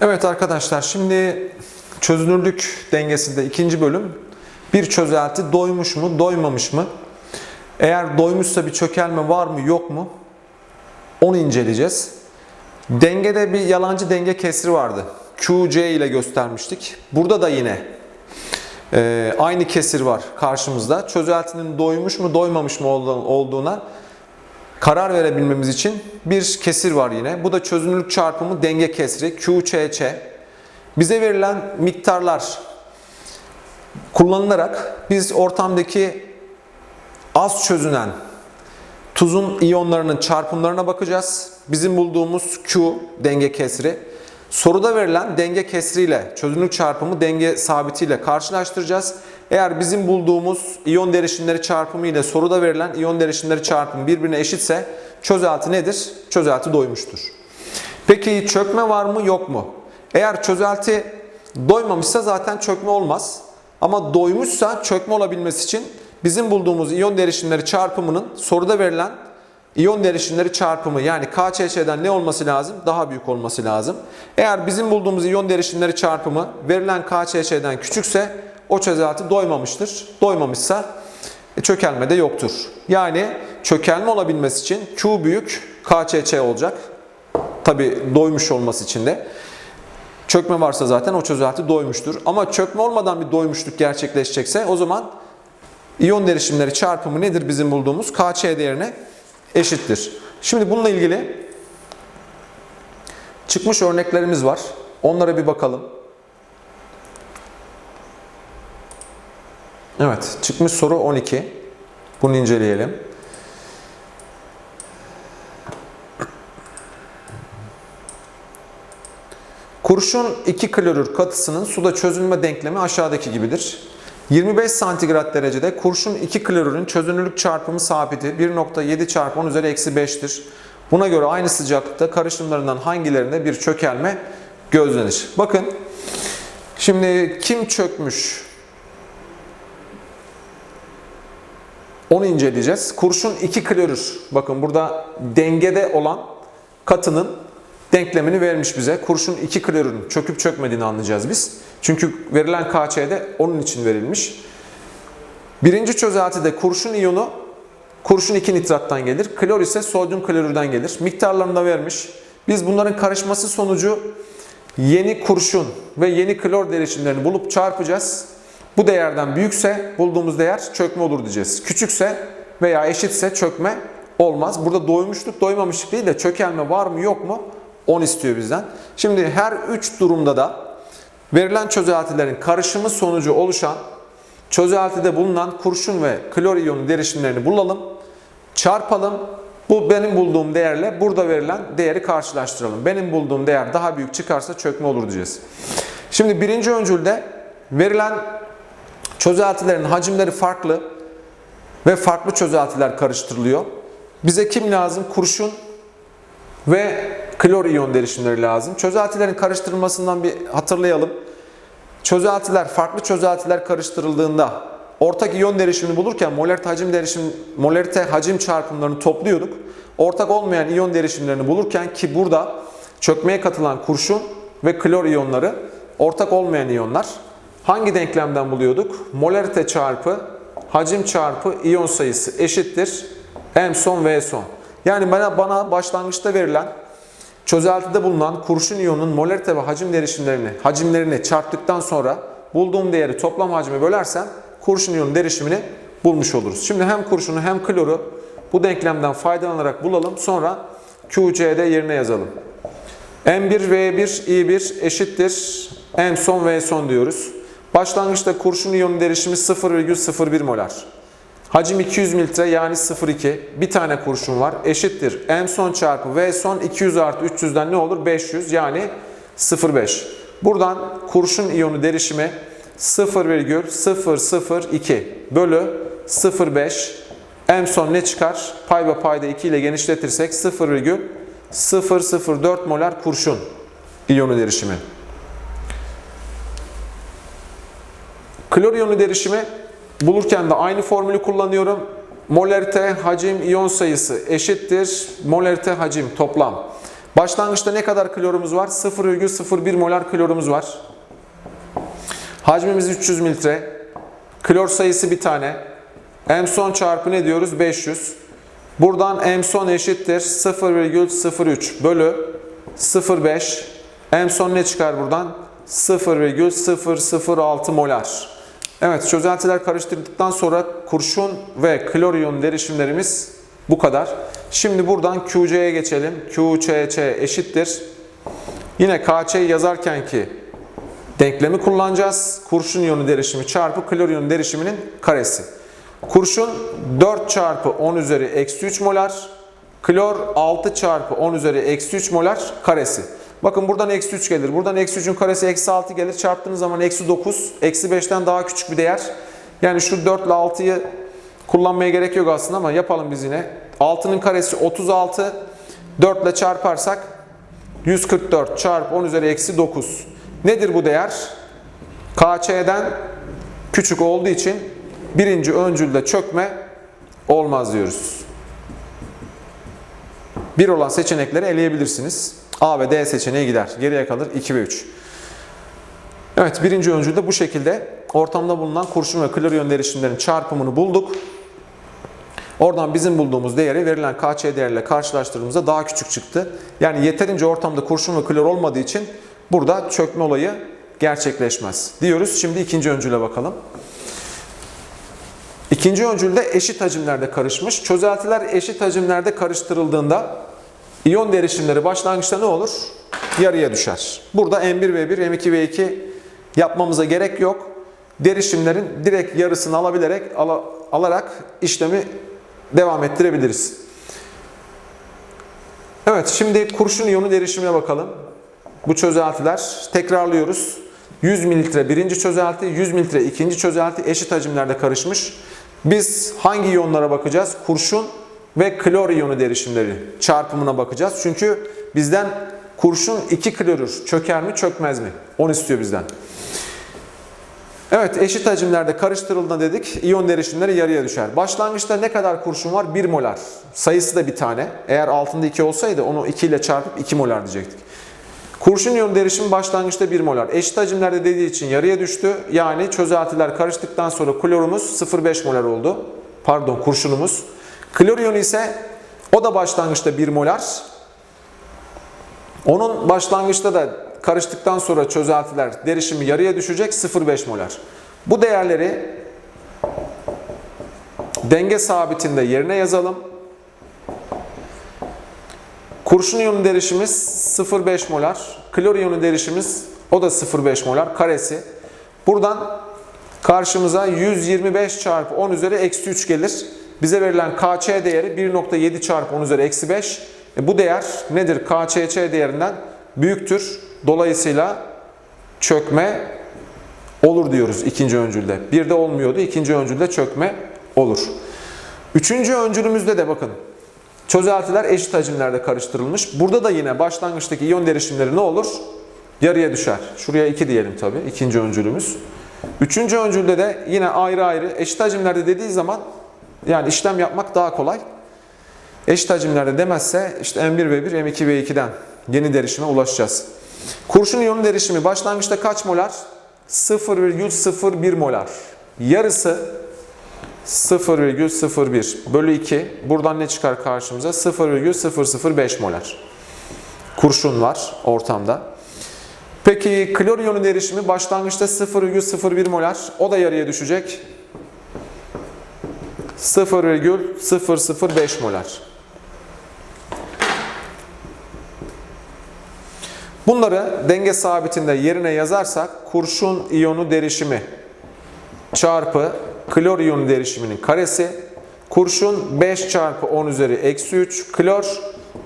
Evet arkadaşlar şimdi çözünürlük dengesinde ikinci bölüm bir çözelti doymuş mu doymamış mı? Eğer doymuşsa bir çökelme var mı yok mu? Onu inceleyeceğiz. Dengede bir yalancı denge kesri vardı. QC ile göstermiştik. Burada da yine e, aynı kesir var karşımızda. Çözeltinin doymuş mu doymamış mı olduğuna karar verebilmemiz için bir kesir var yine. Bu da çözünürlük çarpımı denge kesri QÇÇ. Bize verilen miktarlar kullanılarak biz ortamdaki az çözünen tuzun iyonlarının çarpımlarına bakacağız. Bizim bulduğumuz Q denge kesri. Soruda verilen denge kesriyle çözünürlük çarpımı denge sabitiyle karşılaştıracağız. Eğer bizim bulduğumuz iyon derişimleri çarpımı ile soruda verilen iyon derişimleri çarpımı birbirine eşitse çözelti nedir? Çözelti doymuştur. Peki çökme var mı yok mu? Eğer çözelti doymamışsa zaten çökme olmaz. Ama doymuşsa çökme olabilmesi için bizim bulduğumuz iyon derişimleri çarpımının soruda verilen iyon derişimleri çarpımı yani KÇÇ'den ne olması lazım? Daha büyük olması lazım. Eğer bizim bulduğumuz iyon derişimleri çarpımı verilen KÇÇ'den küçükse o çözelti doymamıştır. Doymamışsa e, çökelme de yoktur. Yani çökelme olabilmesi için Q büyük KÇÇ olacak. Tabi doymuş olması için de. Çökme varsa zaten o çözelti doymuştur. Ama çökme olmadan bir doymuşluk gerçekleşecekse o zaman iyon derişimleri çarpımı nedir bizim bulduğumuz? KÇ değerine eşittir. Şimdi bununla ilgili çıkmış örneklerimiz var. Onlara bir bakalım. Evet, çıkmış soru 12. Bunu inceleyelim. Kurşun 2 klorür katısının suda çözünme denklemi aşağıdaki gibidir. 25 santigrat derecede kurşun 2 klorürün çözünürlük çarpımı sabiti 1.7 çarpı 10 üzeri eksi 5'tir. Buna göre aynı sıcaklıkta karışımlarından hangilerinde bir çökelme gözlenir? Bakın şimdi kim çökmüş? Onu inceleyeceğiz. Kurşun 2 klorür. Bakın burada dengede olan katının denklemini vermiş bize. Kurşun 2 klorürün çöküp çökmediğini anlayacağız biz. Çünkü verilen KÇ'de onun için verilmiş. Birinci çözeltide kurşun iyonu kurşun 2 nitrattan gelir. Klor ise sodyum klorürden gelir. Miktarlarını da vermiş. Biz bunların karışması sonucu yeni kurşun ve yeni klor derişimlerini bulup çarpacağız. Bu değerden büyükse bulduğumuz değer çökme olur diyeceğiz. Küçükse veya eşitse çökme olmaz. Burada doymuşluk doymamışlık değil de çökelme var mı yok mu 10 istiyor bizden. Şimdi her 3 durumda da verilen çözeltilerin karışımı sonucu oluşan çözeltide bulunan kurşun ve klor iyonu derişimlerini bulalım. Çarpalım. Bu benim bulduğum değerle burada verilen değeri karşılaştıralım. Benim bulduğum değer daha büyük çıkarsa çökme olur diyeceğiz. Şimdi birinci öncülde verilen çözeltilerin hacimleri farklı ve farklı çözeltiler karıştırılıyor. Bize kim lazım? Kurşun ve klor iyon derişimleri lazım. Çözeltilerin karıştırılmasından bir hatırlayalım. Çözeltiler, farklı çözeltiler karıştırıldığında ortak iyon derişimini bulurken molarite hacim derişim, molarite hacim çarpımlarını topluyorduk. Ortak olmayan iyon derişimlerini bulurken ki burada çökmeye katılan kurşun ve klor iyonları ortak olmayan iyonlar. Hangi denklemden buluyorduk? Molarite çarpı hacim çarpı iyon sayısı eşittir M son V son. Yani bana, bana başlangıçta verilen çözeltide bulunan kurşun iyonun molarite ve hacim derişimlerini, hacimlerini çarptıktan sonra bulduğum değeri toplam hacme bölersem kurşun iyonun derişimini bulmuş oluruz. Şimdi hem kurşunu hem kloru bu denklemden faydalanarak bulalım. Sonra QC'de yerine yazalım. M1 V1 I1 eşittir M son V son diyoruz. Başlangıçta kurşun iyonun derişimi 0,01 molar. Hacim 200 mililitre yani 0,2. Bir tane kurşun var. Eşittir. M son çarpı V son 200 artı 300'den ne olur? 500 yani 0,5. Buradan kurşun iyonu derişimi 0,002 bölü 0,5. M son ne çıkar? Pay ve payda 2 ile genişletirsek 0,004 molar kurşun iyonu derişimi. Klor iyonu derişimi bulurken de aynı formülü kullanıyorum. Molarite hacim iyon sayısı eşittir molarite hacim toplam. Başlangıçta ne kadar klorumuz var? 0,01 molar klorumuz var. Hacmimiz 300 mililitre. Klor sayısı bir tane. M son çarpı ne diyoruz? 500. Buradan M son eşittir 0,03 bölü 0,5. M son ne çıkar buradan? 0,006 molar. Evet çözeltiler karıştırdıktan sonra kurşun ve klor iyon derişimlerimiz bu kadar. Şimdi buradan QC'ye geçelim. QCC eşittir. Yine KC'yi yazarken ki denklemi kullanacağız. Kurşun iyonu derişimi çarpı klor iyonu derişiminin karesi. Kurşun 4 çarpı 10 üzeri eksi 3 molar. Klor 6 çarpı 10 üzeri eksi 3 molar karesi. Bakın buradan eksi 3 gelir. Buradan eksi 3'ün karesi eksi 6 gelir. Çarptığınız zaman eksi 9. Eksi 5'ten daha küçük bir değer. Yani şu 4 ile 6'yı kullanmaya gerek yok aslında ama yapalım biz yine. 6'nın karesi 36. 4 ile çarparsak 144 çarpı 10 üzeri eksi 9. Nedir bu değer? KC'den küçük olduğu için birinci öncülde çökme olmaz diyoruz. Bir olan seçenekleri eleyebilirsiniz. A ve D seçeneği gider. Geriye kalır 2 ve 3. Evet birinci öncülde bu şekilde ortamda bulunan kurşun ve klor iyon derişimlerinin çarpımını bulduk. Oradan bizim bulduğumuz değeri verilen KC değerle karşılaştırdığımızda daha küçük çıktı. Yani yeterince ortamda kurşun ve klor olmadığı için burada çökme olayı gerçekleşmez diyoruz. Şimdi ikinci öncüle bakalım. İkinci öncülde eşit hacimlerde karışmış. Çözeltiler eşit hacimlerde karıştırıldığında iyon derişimleri başlangıçta ne olur? Yarıya düşer. Burada M1V1, M2V2 yapmamıza gerek yok. Derişimlerin direkt yarısını alabilerek ala, alarak işlemi devam ettirebiliriz. Evet şimdi kurşun iyonu derişimine bakalım. Bu çözeltiler tekrarlıyoruz. 100 mililitre birinci çözelti, 100 mililitre ikinci çözelti eşit hacimlerde karışmış. Biz hangi iyonlara bakacağız? Kurşun ve klor iyonu derişimleri çarpımına bakacağız. Çünkü bizden kurşun 2 klorür. Çöker mi çökmez mi? Onu istiyor bizden. Evet eşit hacimlerde karıştırıldığında dedik iyon derişimleri yarıya düşer. Başlangıçta ne kadar kurşun var? 1 molar. Sayısı da bir tane. Eğer altında 2 olsaydı onu 2 ile çarpıp 2 molar diyecektik. Kurşun iyon derişimi başlangıçta 1 molar. Eşit hacimlerde dediği için yarıya düştü. Yani çözeltiler karıştıktan sonra klorumuz 0,5 molar oldu. Pardon kurşunumuz. Klor iyonu ise o da başlangıçta 1 molar. Onun başlangıçta da karıştıktan sonra çözeltiler derişimi yarıya düşecek 0,5 molar. Bu değerleri denge sabitinde yerine yazalım. Kurşun iyonu derişimiz 0,5 molar. Klor iyonu derişimiz o da 0,5 molar karesi. Buradan karşımıza 125 çarpı 10 üzeri eksi 3 gelir. Bize verilen KC değeri 1.7 çarpı 10 üzeri eksi 5. E bu değer nedir? KCC değerinden büyüktür. Dolayısıyla çökme olur diyoruz ikinci öncülde. Bir de olmuyordu. ikinci öncülde çökme olur. Üçüncü öncülümüzde de bakın çözeltiler eşit hacimlerde karıştırılmış. Burada da yine başlangıçtaki iyon derişimleri ne olur? Yarıya düşer. Şuraya 2 diyelim tabii. ikinci öncülümüz. Üçüncü öncülde de yine ayrı ayrı eşit hacimlerde dediği zaman yani işlem yapmak daha kolay. Eşit hacimlerde demezse işte M1V1, M2V2'den yeni derişime ulaşacağız. Kurşun iyonu derişimi başlangıçta kaç molar? 0,01 molar. Yarısı 0,01 bölü 2. Buradan ne çıkar karşımıza? 0,005 molar. Kurşun var ortamda. Peki klor iyonu derişimi başlangıçta 0,01 molar. O da yarıya düşecek. 0,005 molar. Bunları denge sabitinde yerine yazarsak kurşun iyonu derişimi çarpı klor iyonu derişiminin karesi kurşun 5 çarpı 10 üzeri eksi 3 klor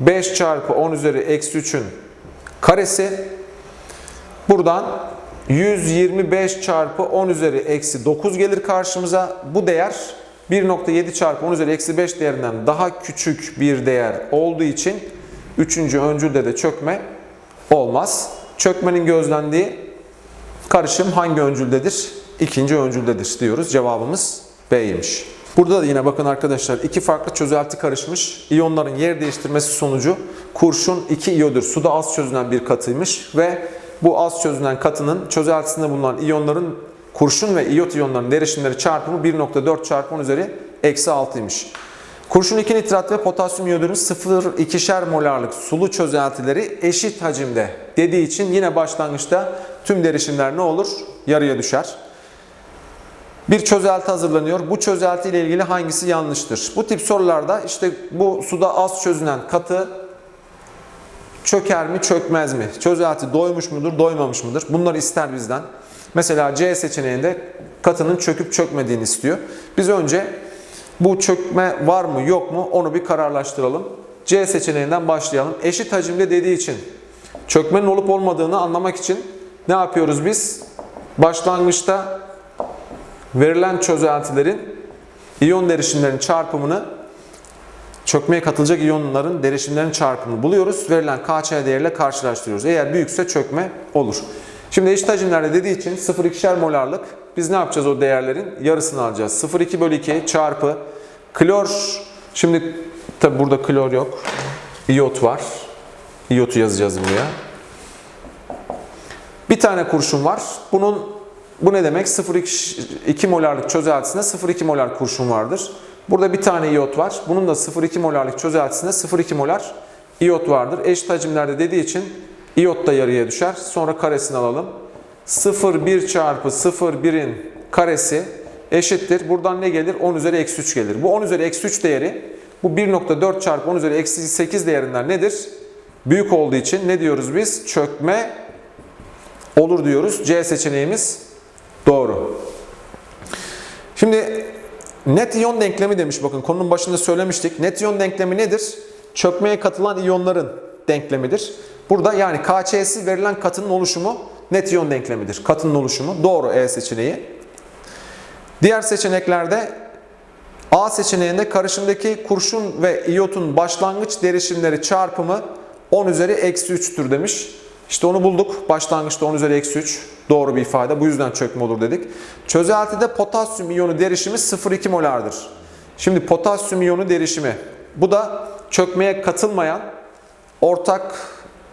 5 çarpı 10 üzeri eksi 3'ün karesi buradan 125 çarpı 10 üzeri eksi 9 gelir karşımıza. Bu değer 1.7 çarpı 10 üzeri eksi 5 değerinden daha küçük bir değer olduğu için 3. öncülde de çökme olmaz. Çökmenin gözlendiği karışım hangi öncüldedir? İkinci öncüldedir diyoruz. Cevabımız B'ymiş. Burada da yine bakın arkadaşlar iki farklı çözelti karışmış. İyonların yer değiştirmesi sonucu kurşun 2 iyodür. Suda az çözünen bir katıymış ve bu az çözünen katının çözeltisinde bulunan iyonların kurşun ve iyot iyonların derişimleri çarpımı 1.4 çarpı 10 üzeri eksi 6'ymış. Kurşun 2 nitrat ve potasyum iyodürün 0,2'şer molarlık sulu çözeltileri eşit hacimde dediği için yine başlangıçta tüm derişimler ne olur? Yarıya düşer. Bir çözelti hazırlanıyor. Bu çözelti ile ilgili hangisi yanlıştır? Bu tip sorularda işte bu suda az çözünen katı çöker mi çökmez mi? Çözelti doymuş mudur doymamış mıdır? Bunları ister bizden. Mesela C seçeneğinde katının çöküp çökmediğini istiyor. Biz önce bu çökme var mı yok mu onu bir kararlaştıralım. C seçeneğinden başlayalım. Eşit hacimde dediği için çökmenin olup olmadığını anlamak için ne yapıyoruz biz? Başlangıçta verilen çözeltilerin iyon derişimlerinin çarpımını çökmeye katılacak iyonların derişimlerinin çarpımını buluyoruz. Verilen KÇ değeriyle karşılaştırıyoruz. Eğer büyükse çökme olur. Şimdi eşit hacimlerde dediği için 0,2'şer molarlık biz ne yapacağız o değerlerin? Yarısını alacağız. 0,2 bölü 2 çarpı klor. Şimdi tabi burada klor yok. İyot var. İyotu yazacağız buraya. Bir tane kurşun var. Bunun bu ne demek? 0,2 molarlık çözeltisinde 0,2 molar kurşun vardır. Burada bir tane iyot var. Bunun da 0,2 molarlık çözeltisinde 0,2 molar iyot vardır. Eşit hacimlerde dediği için iyot da yarıya düşer. Sonra karesini alalım. 0,1 çarpı 0,1'in karesi eşittir. Buradan ne gelir? 10 üzeri eksi 3 gelir. Bu 10 üzeri eksi 3 değeri bu 1.4 çarpı 10 üzeri eksi 8 değerinden nedir? Büyük olduğu için ne diyoruz biz? Çökme olur diyoruz. C seçeneğimiz doğru. Şimdi net iyon denklemi demiş bakın konunun başında söylemiştik. Net iyon denklemi nedir? Çökmeye katılan iyonların denklemidir. Burada yani KÇ'si verilen katının oluşumu net iyon denklemidir. Katının oluşumu doğru E seçeneği. Diğer seçeneklerde A seçeneğinde karışımdaki kurşun ve iyotun başlangıç derişimleri çarpımı 10 üzeri eksi 3'tür demiş. İşte onu bulduk. Başlangıçta 10 üzeri eksi 3. Doğru bir ifade. Bu yüzden çökme olur dedik. Çözeltide potasyum iyonu derişimi 0,2 molardır. Şimdi potasyum iyonu derişimi. Bu da çökmeye katılmayan, ortak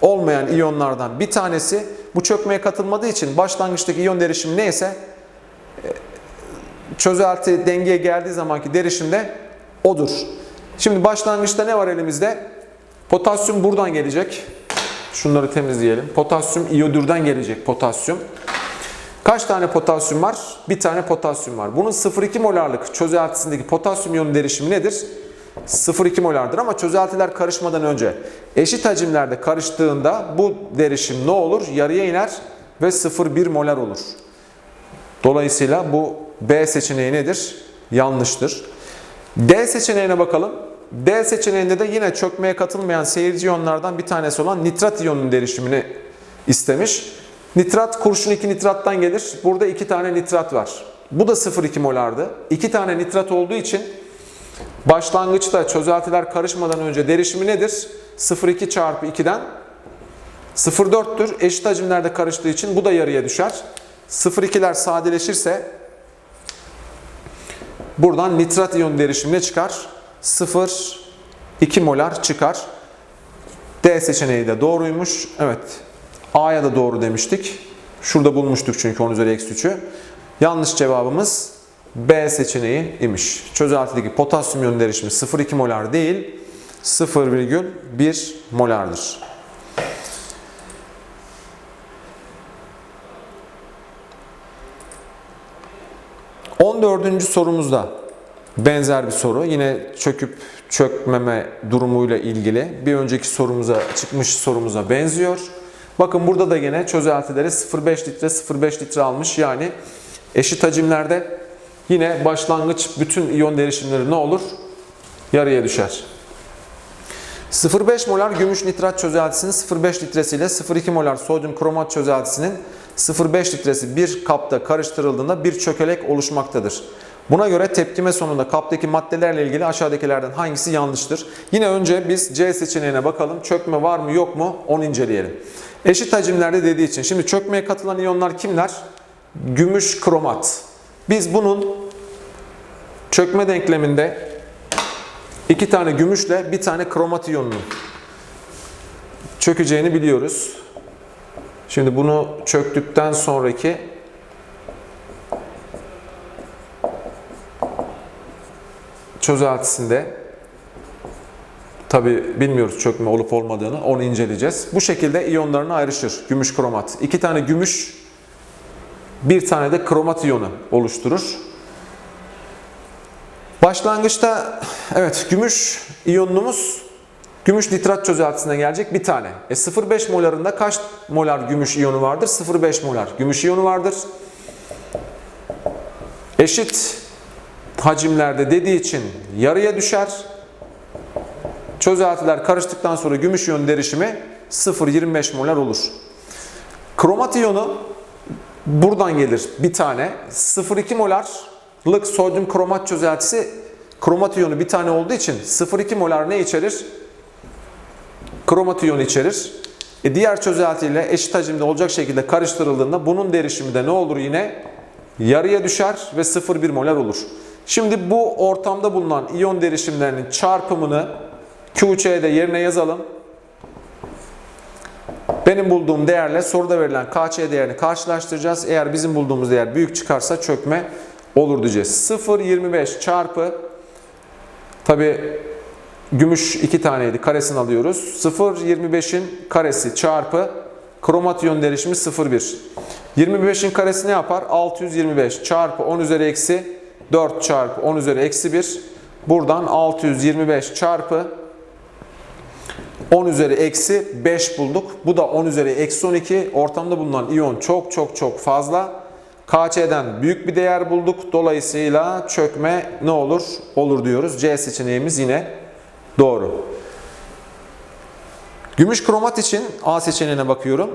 olmayan iyonlardan bir tanesi. Bu çökmeye katılmadığı için başlangıçtaki iyon derişimi neyse çözelti dengeye geldiği zamanki derişimde odur. Şimdi başlangıçta ne var elimizde? Potasyum buradan gelecek. Şunları temizleyelim. Potasyum iyodürden gelecek potasyum. Kaç tane potasyum var? Bir tane potasyum var. Bunun 0,2 molarlık çözeltisindeki potasyum iyonu derişimi nedir? 0,2 molardır ama çözeltiler karışmadan önce eşit hacimlerde karıştığında bu derişim ne olur? Yarıya iner ve 0,1 molar olur. Dolayısıyla bu B seçeneği nedir? Yanlıştır. D seçeneğine bakalım. D seçeneğinde de yine çökmeye katılmayan seyirci iyonlardan bir tanesi olan nitrat iyonunun derişimini istemiş. Nitrat kurşun 2 nitrattan gelir. Burada 2 tane nitrat var. Bu da 0,2 molardı. 2 tane nitrat olduğu için başlangıçta çözeltiler karışmadan önce derişimi nedir? 0,2 çarpı 2'den 0,4'tür. Eşit hacimlerde karıştığı için bu da yarıya düşer. 0,2'ler sadeleşirse buradan nitrat iyon derişimi ne çıkar? 0,2 molar çıkar. D seçeneği de doğruymuş. Evet. A'ya da doğru demiştik. Şurada bulmuştuk çünkü 10 üzeri eksi 3'ü. Yanlış cevabımız B seçeneği imiş. Çözeltideki potasyum iyon derişimi 0,2 molar değil 0,1 molardır. On dördüncü sorumuzda benzer bir soru. Yine çöküp çökmeme durumuyla ilgili bir önceki sorumuza çıkmış sorumuza benziyor. Bakın burada da yine çözeltileri 0,5 litre 0,5 litre almış. Yani eşit hacimlerde yine başlangıç bütün iyon derişimleri ne olur? Yarıya düşer. 0,5 molar gümüş nitrat çözeltisinin 0,5 litresiyle 0,2 molar sodyum kromat çözeltisinin 0,5 litresi bir kapta karıştırıldığında bir çökelek oluşmaktadır. Buna göre tepkime sonunda kaptaki maddelerle ilgili aşağıdakilerden hangisi yanlıştır? Yine önce biz C seçeneğine bakalım. Çökme var mı yok mu onu inceleyelim. Eşit hacimlerde dediği için. Şimdi çökmeye katılan iyonlar kimler? Gümüş kromat. Biz bunun çökme denkleminde iki tane gümüşle bir tane kromat iyonunun çökeceğini biliyoruz. Şimdi bunu çöktükten sonraki çözeltisinde tabi bilmiyoruz çökme olup olmadığını onu inceleyeceğiz. Bu şekilde iyonlarına ayrışır gümüş kromat. İki tane gümüş bir tane de kromat iyonu oluşturur. Başlangıçta evet gümüş iyonumuz gümüş nitrat çözeltisine gelecek bir tane. E 0,5 molarında kaç molar gümüş iyonu vardır? 0,5 molar gümüş iyonu vardır. Eşit hacimlerde dediği için yarıya düşer. Çözeltiler karıştıktan sonra gümüş iyon derişimi 0,25 molar olur. Kromat iyonu buradan gelir bir tane. 0,2 molarlık sodyum kromat çözeltisi kromat iyonu bir tane olduğu için 0,2 molar ne içerir? Kromat iyonu içerir. E diğer çözeltiyle eşit hacimde olacak şekilde karıştırıldığında bunun derişimi de ne olur yine? Yarıya düşer ve 0,1 molar olur. Şimdi bu ortamda bulunan iyon derişimlerinin çarpımını QC'de yerine yazalım. Benim bulduğum değerle soruda verilen KC değerini karşılaştıracağız. Eğer bizim bulduğumuz değer büyük çıkarsa çökme olur diyeceğiz. 0,25 çarpı tabi gümüş 2 taneydi karesini alıyoruz. 0,25'in karesi çarpı kromat iyon derişimi 0,1. 25'in karesi ne yapar? 625 çarpı 10 üzeri eksi 4 çarpı 10 üzeri eksi 1. Buradan 625 çarpı 10 üzeri eksi 5 bulduk. Bu da 10 üzeri eksi 12. Ortamda bulunan iyon çok çok çok fazla. KC'den büyük bir değer bulduk. Dolayısıyla çökme ne olur? Olur diyoruz. C seçeneğimiz yine doğru. Gümüş kromat için A seçeneğine bakıyorum.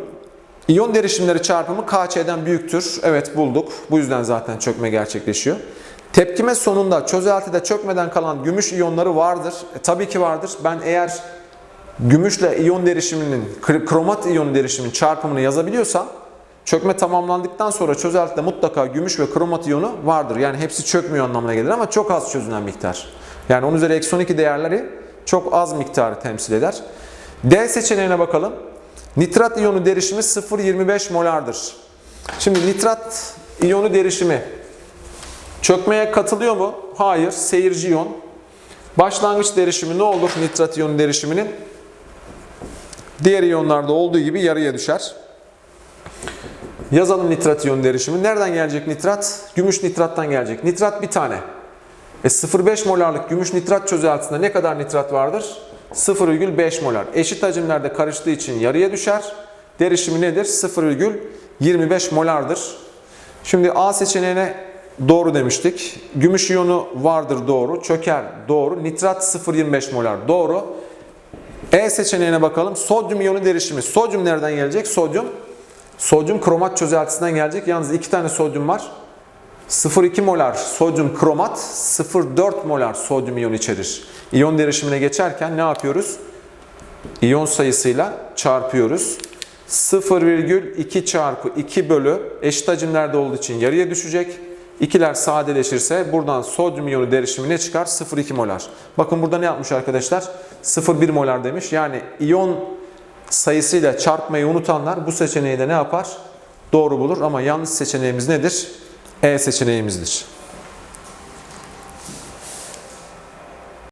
İyon derişimleri çarpımı KC'den büyüktür. Evet bulduk. Bu yüzden zaten çökme gerçekleşiyor. Tepkime sonunda çözeltide çökmeden kalan gümüş iyonları vardır. E, tabii ki vardır. Ben eğer gümüşle iyon derişiminin, kromat iyon derişiminin çarpımını yazabiliyorsam çökme tamamlandıktan sonra çözeltide mutlaka gümüş ve kromat iyonu vardır. Yani hepsi çökmüyor anlamına gelir ama çok az çözünen miktar. Yani 10 üzeri eksi 12 değerleri çok az miktarı temsil eder. D seçeneğine bakalım. Nitrat iyonu derişimi 0,25 molardır. Şimdi nitrat iyonu derişimi çökmeye katılıyor mu? Hayır. Seyirci iyon. Başlangıç derişimi ne olur nitrat iyonu derişiminin? Diğer iyonlarda olduğu gibi yarıya düşer. Yazalım nitrat iyon derişimi. Nereden gelecek nitrat? Gümüş nitrattan gelecek. Nitrat bir tane. E 0,5 molarlık gümüş nitrat çözeltisinde ne kadar nitrat vardır? 0,5 molar. Eşit hacimlerde karıştığı için yarıya düşer. Derişimi nedir? 0,25 molardır. Şimdi A seçeneğine doğru demiştik. Gümüş iyonu vardır doğru. Çöker doğru. Nitrat 0,25 molar doğru. E seçeneğine bakalım. Sodyum iyonu derişimi. Sodyum nereden gelecek? Sodyum. Sodyum kromat çözeltisinden gelecek. Yalnız iki tane sodyum var. 0,2 molar sodyum kromat, 0,4 molar sodyum iyon içerir. İyon derişimine geçerken ne yapıyoruz? İyon sayısıyla çarpıyoruz. 0,2 çarpı 2 bölü eşit hacimlerde olduğu için yarıya düşecek. İkiler sadeleşirse buradan sodyum iyonu derişimi ne çıkar? 0,2 molar. Bakın burada ne yapmış arkadaşlar? 0,1 molar demiş. Yani iyon sayısıyla çarpmayı unutanlar bu seçeneği de ne yapar? Doğru bulur ama yanlış seçeneğimiz nedir? E seçeneğimizdir.